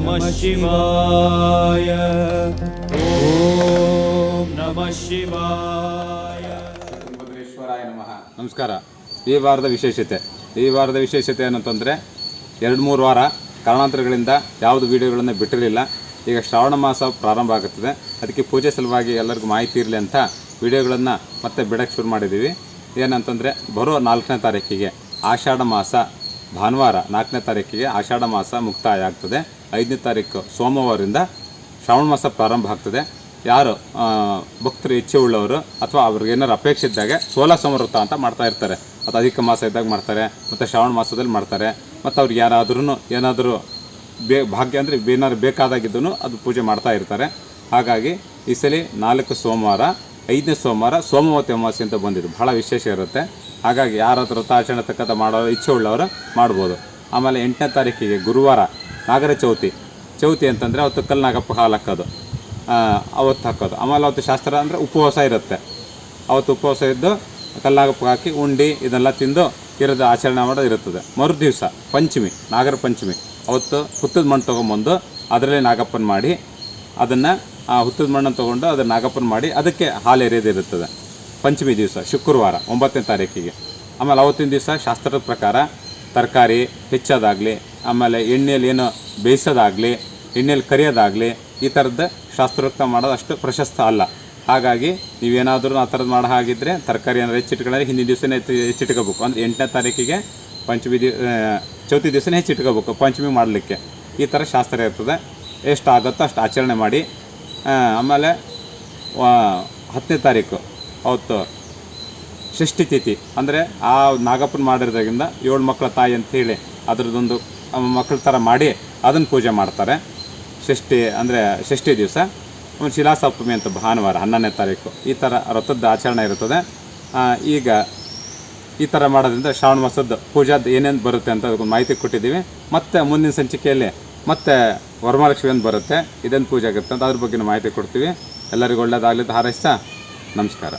नमः शिवाय ॐ नमः शिवाय ಭದ್ರೇಶ್ವರಾಯ ನಮಃ ನಮಸ್ಕಾರ ಈ ವಾರದ ವಿಶೇಷತೆ ಈ ವಾರದ ವಿಶೇಷತೆ ಏನಂತಂದರೆ ಎರಡು ಮೂರು ವಾರ ಕಾರಣಾಂತರಗಳಿಂದ ಯಾವುದು ವಿಡಿಯೋಗಳನ್ನು ಬಿಟ್ಟಿರಲಿಲ್ಲ ಈಗ ಶ್ರಾವಣ ಮಾಸ ಪ್ರಾರಂಭ ಆಗುತ್ತದೆ ಅದಕ್ಕೆ ಪೂಜೆ ಸಲುವಾಗಿ ಎಲ್ಲರಿಗೂ ಮಾಹಿತಿ ಇರಲಿ ಅಂತ ವಿಡಿಯೋಗಳನ್ನು ಮತ್ತೆ ಬಿಡಕ್ಕೆ ಶುರು ಮಾಡಿದ್ದೀವಿ ಏನಂತಂದರೆ ಬರೋ ನಾಲ್ಕನೇ ತಾರೀಕಿಗೆ ಆಷಾಢ ಮಾಸ ಭಾನುವಾರ ನಾಲ್ಕನೇ ತಾರೀಕಿಗೆ ಆಷಾಢ ಮಾಸ ಮುಕ್ತಾಯ ಆಗ್ತದೆ ಐದನೇ ತಾರೀಕು ಸೋಮವಾರದಿಂದ ಶ್ರಾವಣ ಮಾಸ ಪ್ರಾರಂಭ ಆಗ್ತದೆ. ಯಾರು ಭಕ್ತರು ಇಚ್ಛೆ ಉಳ್ಳವರು ಅಥವಾ ಅವ್ರಿಗೆ ಏನಾರು ಅಪೇಕ್ಷೆ ಇದ್ದಾಗ ಸೋಲ ಸಮೃತ ಅಂತ ಮಾಡ್ತಾ ಇರ್ತಾರೆ. ಅದು ಅಧಿಕ ಮಾಸ ಇದ್ದಾಗ ಮಾಡ್ತಾರೆ, ಮತ್ತು ಶ್ರಾವಣ ಮಾಸದಲ್ಲಿ ಮಾಡ್ತಾರೆ. ಮತ್ತು ಅವ್ರಿಗೆ ಯಾರಾದ್ರೂ ಏನಾದರೂ ಬೇ, ಭಾಗ್ಯ ಅಂದರೆ ಏನಾದ್ರು ಬೇಕಾದಾಗಿದ್ದು ಅದು ಪೂಜೆ ಮಾಡ್ತಾ ಇರ್ತಾರೆ. ಹಾಗಾಗಿ ಈ ಸಲ ನಾಲ್ಕು ಸೋಮವಾರ ಐದನೇ ಸೋಮವಾರ ಸೋಮವತಿ ಅಮಾವಾಸ್ಯೆ ಅಂತ ಬಂದಿದ್ದು ಬಹಳ ವಿಶೇಷ ಇರುತ್ತೆ. ಹಾಗಾಗಿ ಯಾರ ಹತ್ರ ವ್ರತಾಚರಣೆ ತಕ್ಕಂಥ ಮಾಡೋ ಇಚ್ಛೆ ಉಳ್ಳವರು ಮಾಡ್ಬೋದು. ಆಮೇಲೆ ಎಂಟನೇ ತಾರೀಕಿಗೆ ಗುರುವಾರ ನಾಗರ ಚೌತಿ. ಚೌತಿ ಅಂತಂದರೆ ಅವತ್ತು ಕಲ್ಲು ನಾಗಪ್ಪ ಹಾಲು ಹಾಕೋದು ಅವತ್ತು ಹಾಕೋದು. ಆಮೇಲೆ ಅವತ್ತು ಶಾಸ್ತ್ರ ಅಂದರೆ ಉಪವಾಸ ಇರುತ್ತೆ. ಅವತ್ತು ಉಪವಾಸ ಇದ್ದು ಕಲ್ಲಾಗಪ್ಪ ಹಾಕಿ ಉಂಡಿ ಇದೆಲ್ಲ ತಿಂದು ಇರೋದು ಆಚರಣೆ ಮಾಡೋದು ಇರುತ್ತದೆ. ಮರು ದಿವಸ ಪಂಚಮಿ, ನಾಗರ ಪಂಚಮಿ. ಅವತ್ತು ಹುತ್ತದ ಮಣ್ಣು ತೊಗೊಂಬಂದು ಅದರಲ್ಲಿ ನಾಗಪ್ಪನ ಮಾಡಿ ಅದನ್ನು ಆ ಹುತ್ತದ ಮಣ್ಣನ್ನು ತೊಗೊಂಡು ಅದನ್ನು ನಾಗಪ್ಪನ ಮಾಡಿ ಅದಕ್ಕೆ ಹಾಲು ಎರೆಯೋದಿರುತ್ತದೆ ಪಂಚಮಿ ದಿವಸ, ಶುಕ್ರವಾರ, ಒಂಬತ್ತನೇ ತಾರೀಕಿಗೆ. ಆಮೇಲೆ ಅವತ್ತಿನ ದಿವಸ ಶಾಸ್ತ್ರದ ಪ್ರಕಾರ ತರಕಾರಿ ಹೆಚ್ಚೋದಾಗಲಿ, ಆಮೇಲೆ ಎಣ್ಣೆಯಲ್ಲಿ ಏನು ಬೇಯಿಸೋದಾಗಲಿ, ಎಣ್ಣೆಯಲ್ಲಿ ಕರಿಯೋದಾಗಲಿ ಈ ಥರದ ಶಾಸ್ತ್ರೋಕ್ತ ಮಾಡೋದು ಅಷ್ಟು ಪ್ರಶಸ್ತ ಅಲ್ಲ. ಹಾಗಾಗಿ ನೀವೇನಾದರೂ ಆ ಥರದ್ದು ಮಾಡೋ ಹಾಗಿದ್ದರೆ ತರಕಾರಿ ಏನಾದ್ರು ಹೆಚ್ಚಿಟ್ಕೊಂಡ್ರೆ ಹಿಂದಿನ ದಿವಸನೇ ಹೆಚ್ಚಿಟ್ಕೋಬೇಕು. ಅಂದರೆ ಎಂಟನೇ ತಾರೀಕಿಗೆ ಪಂಚಮಿ ದಿವ ಚೌತಿ ದಿವಸನೇ ಹೆಚ್ಚಿಟ್ಕೋಬೇಕು. ಪಂಚಮಿ ಮಾಡಲಿಕ್ಕೆ. ಈ ಥರ ಶಾಸ್ತ್ರ ಇರ್ತದೆ. ಎಷ್ಟಾಗುತ್ತೋ ಅಷ್ಟು ಆಚರಣೆ ಮಾಡಿ ಆಮೇಲೆ ಹತ್ತನೇ ತಾರೀಕು, ಅವತ್ತು ಷಷ್ಠಿ ತಿಥಿ. ಅಂದರೆ ಆ ನಾಗಪ್ಪನ ಮಾಡಿರೋದಾಗಿಂದ ಏಳು ಮಕ್ಕಳ ತಾಯಿ ಅಂಥೇಳಿ ಅದರದ್ದೊಂದು ಮಕ್ಕಳ ಥರ ಮಾಡಿ ಅದನ್ನು ಪೂಜೆ ಮಾಡ್ತಾರೆ. ಷಷ್ಠಿ, ಅಂದರೆ ಷಷ್ಠಿ ದಿವಸ. ಒಂದು ಶಿಲಾಸಪ್ತಮಿ ಅಂತ ಭಾನುವಾರ, ಹನ್ನೊಂದನೇ ತಾರೀಕು. ಈ ಥರ ವ್ರತದ ಆಚರಣೆ ಇರುತ್ತದೆ. ಈಗ ಈ ಥರ ಮಾಡೋದ್ರಿಂದ ಶ್ರಾವಣ ಮಾಸದ ಪೂಜಾದ ಏನೇನು ಬರುತ್ತೆ ಅಂತ ಅದಕ್ಕೊಂದು ಮಾಹಿತಿ ಕೊಟ್ಟಿದ್ದೀವಿ. ಮತ್ತು ಮುಂದಿನ ಸಂಚಿಕೆಯಲ್ಲಿ ಮತ್ತೆ ವರಮಹಾಲಕ್ಷ್ಮಿ ಅಂತ ಬರುತ್ತೆ. ಇದನ್ನು ಪೂಜೆ ಆಗುತ್ತೆ ಅಂತ ಅದ್ರ ಬಗ್ಗೆ ಮಾಹಿತಿ ಕೊಡ್ತೀವಿ. ಎಲ್ಲರಿಗೂ ಒಳ್ಳೇದಾಗಲಿ ಹಾರೈಸ್ತಾ ನಮಸ್ಕಾರ.